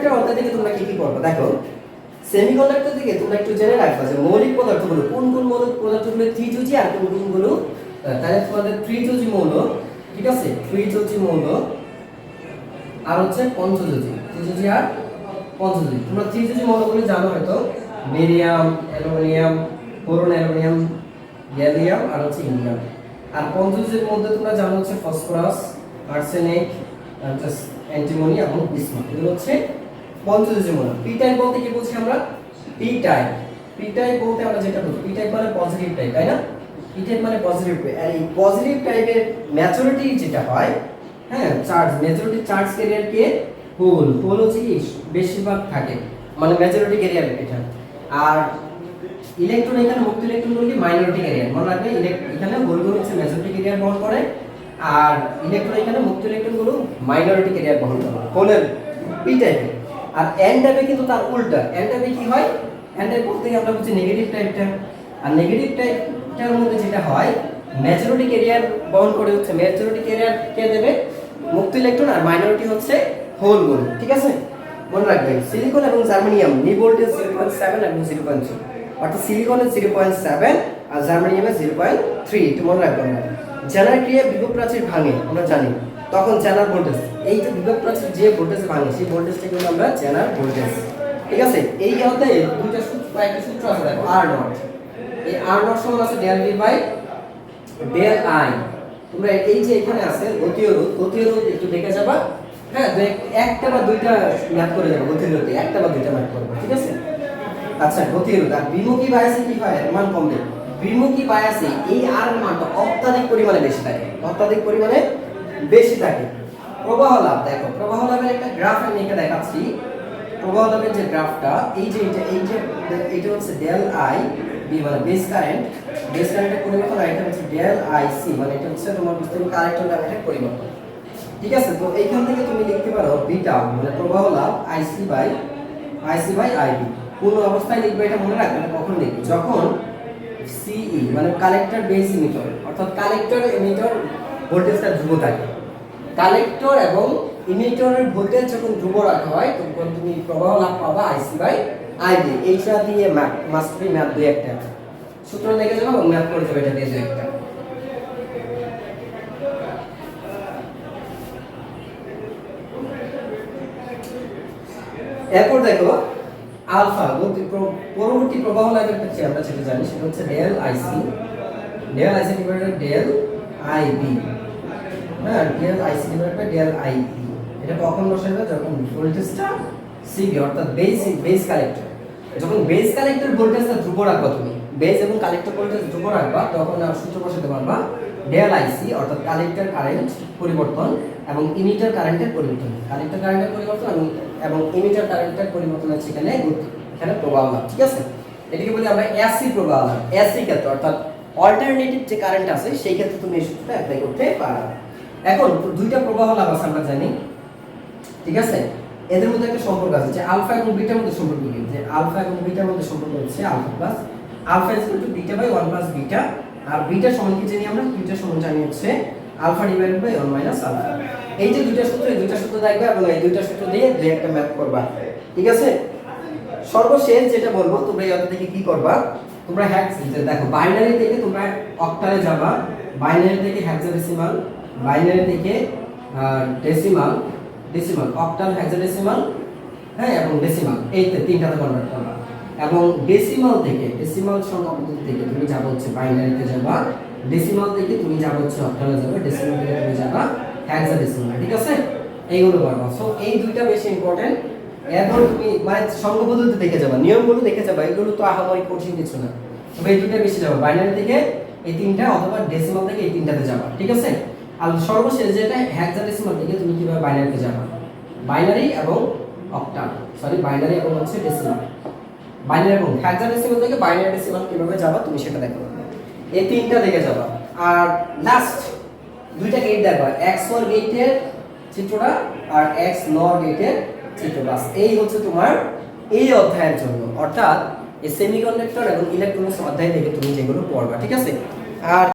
Semiconductor থেকে তোমরা কি কি করবে? দেখো সেমিকন্ডাক্টর থেকে তোমরা একটু জেনে রাখবা যে মৌলিক পদার্থগুলো কোন কোন মৌলিক পদার্থগুলো ত্রিযোজী আর কোন কোনগুলো তাহলে তোমাদের ত্রিযোজী মৌল, ঠিক আছে? ত্রিযোজী মৌল আর হচ্ছে পঞ্চযোজী ত্রিযোজী আর পঞ্চযোজী তোমরা ত্রিযোজী মৌলগুলো জানো হয়তো। Barium aluminium, boron, aluminium, gallium আর হচ্ছে ইন্ডিয়াম। আর পঞ্চযোজীর মধ্যে তোমরা জানো হচ্ছে ফসফরাস, আর্সেনিক অ্যান্টিমনি এবং বিসমথ এগুলো হচ্ছে পঞ্চযোজী মৌল পি টাইপ বলতে কি বলছি আমরা? পি টাইপ পি টাইপ বলতে আমরা যেটা বলছি পি টাইপ মানে পজিটিভ টাইপ তাই না? পি টাইপ মানে পজিটিভ আর এই পজিটিভ টাইপের ম্যাচুরিটি যেটা হয় হ্যাঁ চার্জ মেজরিটি চার্জ ক্যারিয়ার কে হোল হোল হচ্ছে কি? বেশিরভাগ থাকে মানে মেজরিটি ক্যারিয়ার এটা। আর ইলেকট্রন এখানে মুক্ত ইলেকট্রন কি? মাইনরিটি ক্যারিয়ার মনে রাখবে এখানে হোলগুলো হচ্ছে মেজরিটি ক্যারিয়ার বহন করে, আর ইলেকট্রন এখানে মুক্ত ইলেকট্রনগুলো মাইনরিটি ক্যারিয়ার বহন করে। হোলের পি টাইপে আর এন টাইপে কিন্তু তার উল্টা। টাইপে কি হয়? টাইপ বলতে আমরা বলছি নেগেটিভ টাইপটা আর নেগেটিভ টাইপটার মধ্যে যেটা হয় মেজরিটি ক্যারিয়ার বহন করে হচ্ছে। মেজরিটি ক্যারিয়ার কে দেবে? মুক্ত ইলেকট্রন আর মাইনরিটি হচ্ছে হোল হোলগুলো ঠিক আছে? মনে রাখবেন সিলিকন এবং germanium knee voltage zero point seven এবং জিরো পয়েন্ট থ্রি অর্থাৎ সিলিকনের জিরো পয়েন্ট সেভেন আর জার্মানিয়ামের জিরো পয়েন্ট থ্রি একটু মনে রাখবেন জানার ক্রিয়া বিভব প্রাচীর ভাঙে, আমরা জানি। তখন জানার ভোল্টেজ এই যে বিভব প্রাচীর যে ভোল্টেজ ভাঙে, সেই ভোল্টেজটা কিন্তু আমরা জানার ভোল্টেজ ঠিক আছে? এই হতে দুইটা সূত্র বা একটা সূত্র আছে দেখো আর নট এই আর নট সমান আছে del V by del I তোমরা এই যে এখানে আছে গতীয় রোধ গতীয় রোধ একটু দেখে যাবা। হ্যাঁ একটা বা দুইটা ম্যাথ করে যাব গতীয় রোধে একটা বা দুইটা ম্যাথ করব, ঠিক আছে? আচ্ছা গতীয় রোধ আর বিমুখী বায়াসে কি হয়? মান কমবে বিমুখী বায়াসে এই আর মানটা অত্যাধিক পরিমাণে বেশি থাকে। অত্যাধিক পরিমাণে বেশি থাকে। প্রবাহ লাভ, দেখো, প্রবাহ লাভের একটা গ্রাফ আমি এখানে দেখাচ্ছি। প্রবাহ লাভের যে গ্রাফটা এই যে এটা, এই যে, এটা হচ্ছে ডেল আই বি মানে বেস কারেন্ট বেস কারেন্টের পরিবর্তন আর এটা হচ্ছে ডেল আই সি মানে এটা হচ্ছে তোমার বুঝতে হবে কারেন্টের কারেন্টের পরিবর্তন। ঠিক আছে? তো এইখান থেকে তুমি লিখতে পারো বিটা মানে প্রবাহ লাভ IC by IC by IB কোন অবস্থায় লিখবে এটা মনে রাখবে এটা কখন লিখবে? যখন সিই মানে কালেক্টর বেস ইমিটার অর্থাৎ কালেক্টর এমিটার ভোল্টেজটা ধ্রুব থাকে। কালেক্টর এবং ইমিটারের ভোল্টেজ যখন ধ্রুব রাখা হয়, তখন তুমি প্রবাহ লাভ পাবা আইসি বাই আইবি এইটা দিয়ে ম্যাথ মাস্ট বি ম্যাথ দুই একটা। সূত্র দেখে যাব এবং ম্যাথ করে দেবে এটা দিয়ে দুই একটা। এরপর দেখো আলফা গতি পরবর্তী প্রবাহ লাইনের ক্ষেত্রে আমরা যেটা জানি, সেটা হচ্ছে del IC del IC divided by IB হ্যাঁ del IC divided by del IB এটা কখন বসাবে? যখন ভোল্টেজটা সিবি অর্থাৎ বেস বেস কালেক্টর যখন বেস কালেক্টর ভোল্টেজটা ধ্রুব রাখবা তুমি বেস এবং কালেক্টর ভোল্টেজ ধ্রুব রাখবা, তখন সূত্র বসাতে পারবা ডেল আইসি অর্থাৎ কালেক্টর কারেন্ট পরিবর্তন এবং ইমিটার কারেন্টের পরিবর্তন। কালেক্টর কারেন্টের পরিবর্তন এবং ইমিটার কারেন্টের পরিবর্তন হচ্ছে এখানে প্রভাব লাভ, ঠিক আছে? এটাকে বলি আমরা এসি প্রভাব লাভ। এসি ক্ষেত্রে, অর্থাৎ অল্টারনেটিভ যে কারেন্ট আছে, সেই ক্ষেত্রে তুমি এই সূত্রটা অ্যাপ্লাই করতে পারো। এখন দুইটা প্রবাহ লাভ আছে, আমরা জানি। ঠিক আছে? এদের মধ্যে একটা সম্পর্ক আছে, যে আলফা এবং বিটার মধ্যে সম্পর্ক কি? যে আলফা এবং বিটার মধ্যে সম্পর্ক হচ্ছে alpha plus alpha is to beta by 1 plus beta R beta সমান কি জানি আমরা? বিটা সমান জানি হচ্ছে alpha divided by 1 minus alpha. এই যে দুইটা সূত্র, এই দুইটা সূত্র দেখবে এবং এই দুইটা সূত্র দিয়ে দুই একটা ম্যাথ করবা। ঠিক আছে? সর্বশেষ যেটা বলব, তোমরা এই অধ্যায় থেকে কি করবা? তোমরা হ্যাক্স দেখো বাইনারি থেকে তোমরা অক্টালে যাবা বাইনারি থেকে হেক্সাডেসিমাল বাইনারি থেকে ডেসিমাল ডেসিমাল অক্টাল হেক্সাডেসিমাল হ্যাঁ এবং ডেসিমাল এই তিনটাতে কনভার্ট করবা। এবং ডেসিমাল থেকে ডেসিমাল সংখ্যা পদ্ধতি থেকে তুমি যাবে হচ্ছে বাইনারিতে যাবা ডেসিমাল থেকে তুমি যাবে হচ্ছে অক্টালে যাবে ডেসিমাল থেকে তুমি যাবা হেক্সাডেসিমাল ঠিক আছে? এইগুলো করবা। সো এই দুইটা বেশি ইম্পর্টেন্ট এরপর তুমি মানে পদ্ধতি দেখে যাবা, নিয়মগুলো দেখে যাবা, এগুলো তো আহামরি কঠিন কিছু না। তবে এই দুইটা বেশি যাবা। বাইনারি থেকে এই তিনটা অথবা ডেসিমাল থেকে এই তিনটাতে যাবা, ঠিক আছে? আর সর্বশেষ যেটা হেক্সাডেসিমাল থেকে তুমি কীভাবে বাইনারিতে যাবা? বাইনারি এবং অক্টাল সরি বাইনারি এবং হচ্ছে ডেসিমাল বাইনারি এবং হেক্সাডেসিমাল থেকে বাইনারি ডেসিমাল কীভাবে যাবা, তুমি সেটা দেখো। এই তিনটা দেখে যাবা। আর লাস্ট দুইটা গেট দেখবা এক্স ওয়ার গেটের চিত্রটা আর এক্স নর গেটের চিত্র বাস এই হচ্ছে তোমার এই অধ্যায়ের জন্য। অর্থাৎ এই সেমিকন্ডাক্টর এবং ইলেকট্রনিক্স অধ্যায় থেকে তুমি যেগুলো পড়বা, ঠিক আছে? আর